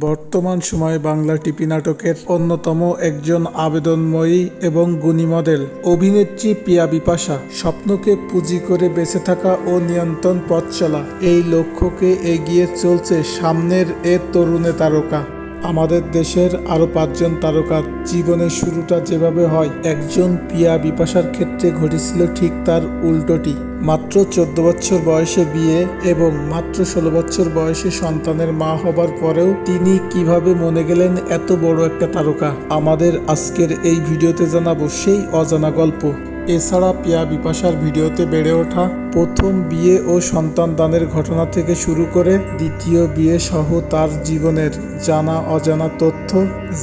বর্তমান সময়ে বাংলা টিপি নাটকের অন্যতম একজন আবেদনময়ী এবং গুণী মডেল, অভিনেত্রী পিয়া বিপাশা, স্বপ্নকে পুঁজি করে বেঁচে থাকা ও নিয়ন্ত্রণ পথ চলা। এই লক্ষ্যকে এগিয়ে চলছে সামনের এ তরুণে তারকা। আমাদের দেশের আরও পাঁচজন তারকার জীবনের শুরুটা যেভাবে হয়, একজন পিয়া বিপাশার ক্ষেত্রে ঘটেছিল ঠিক তার উল্টোটি। মাত্র চোদ্দ বছর বয়সে বিয়ে এবং মাত্র ষোলো বছর বয়সে সন্তানের মা হবার পরেও তিনি কীভাবে মনে গেলেন এত বড় একটা তারকা? আমাদের আজকের এই ভিডিওতে জানাব সেই অজানা গল্প। এছাড়া পিয়া বিপাশার ভিডিওতে বেড়ে ওঠা প্রথম বিয়ে ও সন্তান দানের ঘটনা থেকে শুরু করে দ্বিতীয় বিয়ে সহ তার জীবনের জানা অজানা তথ্য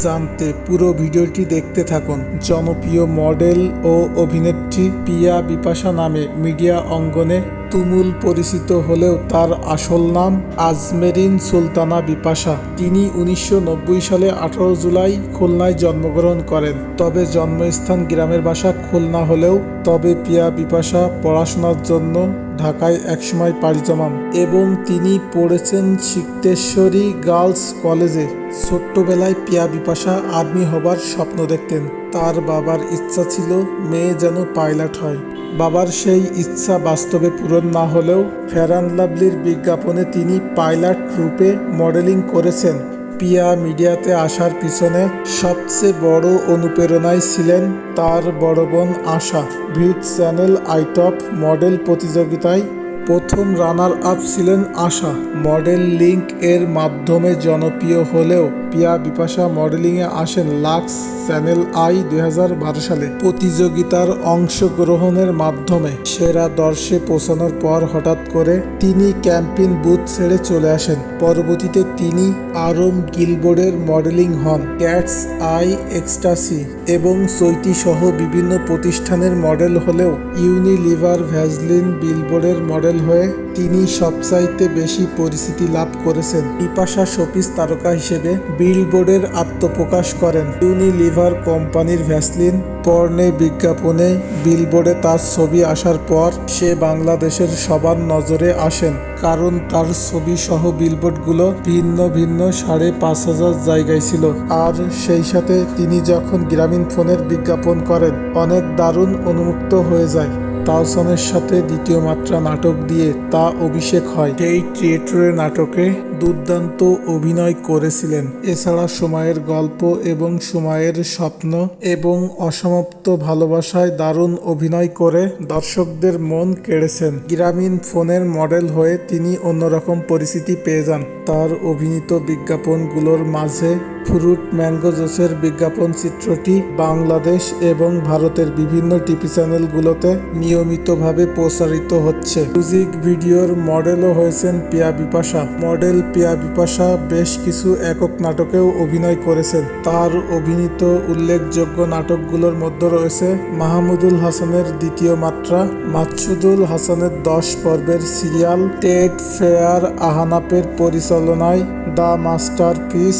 জানতে পুরো ভিডিওটি দেখতে থাকুন। জনপ্রিয় মডেল ও অভিনেত্রী পিয়া বিপাশা নামে মিডিয়া অঙ্গনে তুমুল পরিচিত হলেও তার আসল নাম আজমেরিন সুলতানা বিপাশা। তিনি উনিশশো নব্বই সালে আঠারো জুলাই খুলনায় জন্মগ্রহণ করেন। তবে জন্মস্থান গ্রামের বাসা খুলনা হলেও তবে পিয়া বিপাশা পড়াশোনার জন্য ঢাকায় একসময় পাড়ি জমান এবং তিনি পড়েছেন সিক্তেশ্বরী গার্লস কলেজে। ছোট্টবেলায় পিয়া বিপাশা আর্মি হবার স্বপ্ন দেখতেন। তার বাবার ইচ্ছা ছিল মেয়ে যেন পাইলট হয়। বাবার সেই ইচ্ছা বাস্তবে পূরণ না হলেও ফেরান লাভলির বিজ্ঞাপনে তিনি পাইলট রূপে মডেলিং করেছেন। পিয়া মিডিয়াতে আসার পিছনে সবচেয়ে বড় অনুপ্রেরণায় ছিলেন তার বড় বোন আশা। ভিট চ্যানেল আইটপ মডেল প্রতিযোগিতায় প্রথম রানার আপ ছিলেন আশা। মডেল লিঙ্ক এর মাধ্যমে জনপ্রিয় হলেও পিয়া বিপাশা মডেলিংয়ে আসেন লাক্স চ্যানেল আই দু হাজার বারো সালে। প্রতিযোগিতার অংশগ্রহণের মাধ্যমে সেরা দর্শে পৌঁছানোর পর হঠাৎ করে তিনি ক্যাম্পিন বুথ ছেড়ে চলে আসেন। পরবর্তীতে তিনি আরম গিলবোর্ডের মডেলিং হন। ক্যাটস আই এক্সটাসি এবং চৈতি সহ বিভিন্ন প্রতিষ্ঠানের মডেল হলেও ইউনিলিভার ভ্যাজলিন বিলবোর্ডের মডেল হয়ে তিনি সবচাইতে বেশি পরিচিতি লাভ করেছেন। পিপাসা শোপিস তারকা হিসেবে বিলবোর্ডের আত্মপ্রকাশ করেন। ইউনিলিভার কোম্পানির ভ্যাসলিন পর্নে বিজ্ঞাপনে বিলবোর্ডে তার ছবি আসার পর সে বাংলাদেশের সবার নজরে আসেন। কারণ তার ছবি সহ বিলবোর্ডগুলো ভিন্ন ভিন্ন সাড়ে পাঁচ হাজার জায়গায় ছিল। আর সেই সাথে তিনি যখন গ্রামীণ ফোনের বিজ্ঞাপন করেন, অনেক দারুণ অনুমুক্ত হয়ে যায়। তাওসনের সাথে দ্বিতীয় মাত্রা নাটক দিয়ে তা অভিষেক হয়। এই থিয়েটারের নাটকে দুর্দান্ত অভিনয় করেছিলেন। এছাড়া সময়ের গল্প এবং সময়ের স্বপ্ন এবং অসমাপ্ত ভালোবাসায় দারুণ অভিনয় করে দর্শকদের মন কেড়েছেন। গ্রামীণ ফোনের মডেল হয়ে তিনি অন্যরকম পরিচিতি পেয়ে যান। তার অভিনীত বিজ্ঞাপনগুলোর মাঝে ফ্রুট ম্যাঙ্গো জুসের বিজ্ঞাপন চিত্রটি বাংলাদেশ এবং ভারতের বিভিন্ন টিভি চ্যানেলগুলোতে নিয়মিতভাবে প্রচারিত হচ্ছে। মিউজিক ভিডিওর মডেলও হয়েছেন পিয়া বিপাশা। মডেল পিয়া বিপাশা বেশ কিছু একক নাটকেও অভিনয় করেছেন। তার অভিনীত উল্লেখযোগ্য নাটকগুলোর মধ্যে রয়েছে মাহমুদুল হাসানের দ্বিতীয় মাত্রা মাকসুদুল হাসানের দশ পর্বের সিরিয়াল, টেড ফেয়ার আহানাপের পরিচালনায় দ্য মাস্টার পিস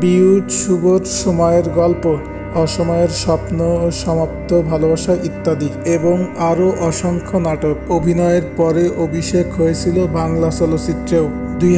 বিউট শুভর সময়ের গল্প, অসময়ের স্বপ্ন, সমাপ্ত ভালোবাসা ইত্যাদি এবং আরও অসংখ্য নাটক। অভিনয়ের পরে অভিষেক হয়েছিল বাংলা চলচ্চিত্রেও। দুই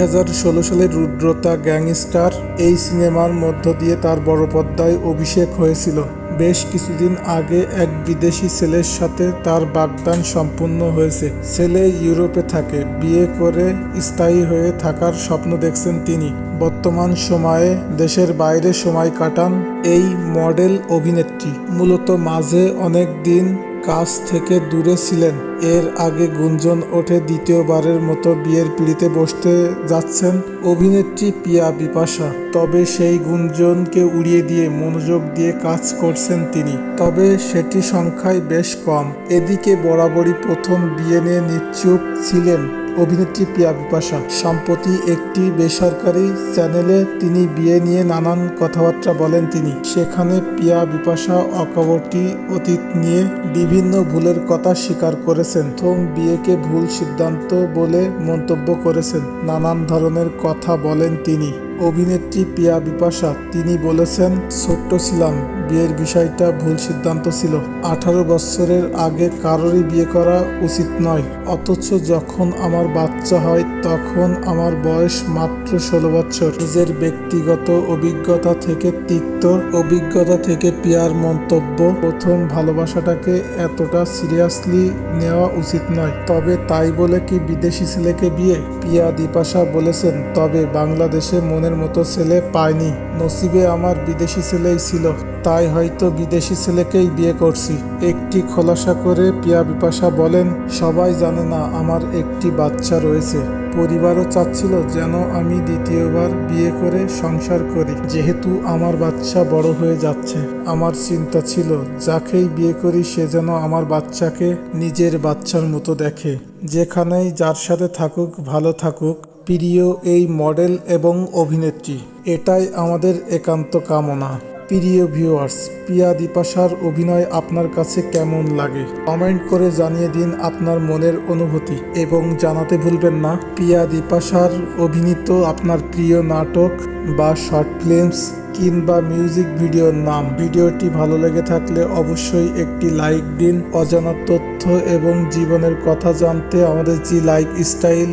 সালের রুদ্রতা গ্যাংস্টার এই সিনেমার মধ্য দিয়ে তার বড় পর্দায় অভিষেক হয়েছিল। বেশ কিছুদিন আগে এক বিদেশি ছেলের সাথে তার বাগদান সম্পূর্ণ হয়েছে। ছেলে ইউরোপে থাকে, বিয়ে করে স্থায়ী হয়ে থাকার স্বপ্ন দেখছেন তিনি। বর্তমান সময়ে দেশের বাইরে সময় কাটান এই মডেল অভিনেত্রী। মূলত মাঝে অনেক দিন কাজ থেকে দূরে ছিলেন। এর আগে গুঞ্জন ওঠে দ্বিতীয়বারের মতো বিয়ের পিড়িতে বসতে যাচ্ছেন অভিনেত্রী পিয়া বিপাশা। তবে সেই গুঞ্জনকে উড়িয়ে দিয়ে মনোযোগ দিয়ে কাজ করছেন তিনি। তবে সেটি সংখ্যায় বেশ কম। এদিকে বরাবরই প্রথম বিয়ে নিয়ে নিশ্চুপ ছিলেন অভিনেত্রী পিয়া বিপাশা। সম্প্রতি একটি বেসরকারি চ্যানেলে তিনি বিয়ে নিয়ে নানান কথাবার্তা বলেন তিনি। সেখানে পিয়া বিপাশা অকবরটি অতীত নিয়ে বিভিন্ন ভুলের কথা স্বীকার করেছেন। প্রথম বিয়েকে ভুল সিদ্ধান্ত বলে মন্তব্য করেছেন। নানান ধরনের কথা বলেন তিনি। অভিনেত্রী পিয়া বিপাশা, তিনি বলেছেন, ছোট্ট ছিলাম, বিয়ের বিষয়টা ভুল সিদ্ধান্ত ছিল। আঠারো বছরের আগে কারোরই বিয়ে করা উচিত নয়। অথচ যখন আমার বাচ্চা হয় তখন আমার বয়স মাত্র ষোলো বছর। নিজের ব্যক্তিগত অভিজ্ঞতা থেকে তিক্ত অভিজ্ঞতা থেকে পিয়ার মন্তব্য, প্রথম ভালোবাসাটাকে এতটা সিরিয়াসলি নেওয়া উচিত নয়। তবে তাই বলে কি বিদেশি ছেলেকে বিয়ে? পিয়া দিপাশা বলেছেন, তবে বাংলাদেশে মনের মতো ছেলে পায়নি নসিবে আমার বিদেশি ছেলেই ছিল। তাই হয়তো বিদেশি ছেলেকেই বিয়ে করছি। একটি খোলাসা করে পিয়া বিপাশা বলেন, সবাই জানে না আমার একটি বাচ্চা রয়েছে। পরিবারও চাচ্ছিল যেন আমি দ্বিতীয়বার বিয়ে করে সংসার করি, যেহেতু আমার বাচ্চা বড় হয়ে যাচ্ছে। আমার চিন্তা ছিল, যাকেই বিয়ে করি সে যেন আমার বাচ্চাকে নিজের বাচ্চার মতো দেখে। যেখানেই যার সাথে থাকুক, ভালো থাকুক, প্রিয় এই মডেল এবং অভিনেত্রী। এটাই আমাদের একান্ত কামনা। প্রিয় ভিউয়ার্স প্রিয়া দীপাশার অভিনয় আপনার কাছে কেমন লাগে? কমেন্ট করে জানিয়ে দিন আপনার মনের অনুভূতি। এবং জানাতে ভুলবেন না, প্রিয়া দীপাশার অভিনীত আপনার প্রিয় নাটক বা শর্ট ফিল্মস কিংবা মিউজিক ভিডিওর নাম। ভিডিওটি ভালো লেগে থাকলে অবশ্যই একটি লাইক দিন। অজানা তথ্য এবং জীবনের কথা জানতে আমাদের জি লাইক স্টাইল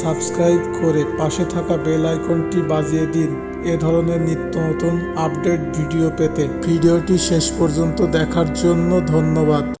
সাবস্ক্রাইব করে পাশে থাকা বেল আইকনটি বাজিয়ে দিন। এ ধরনের নিত্য নতুন আপডেট ভিডিও পেতে। ভিডিওটি শেষ পর্যন্ত দেখার জন্য ধন্যবাদ।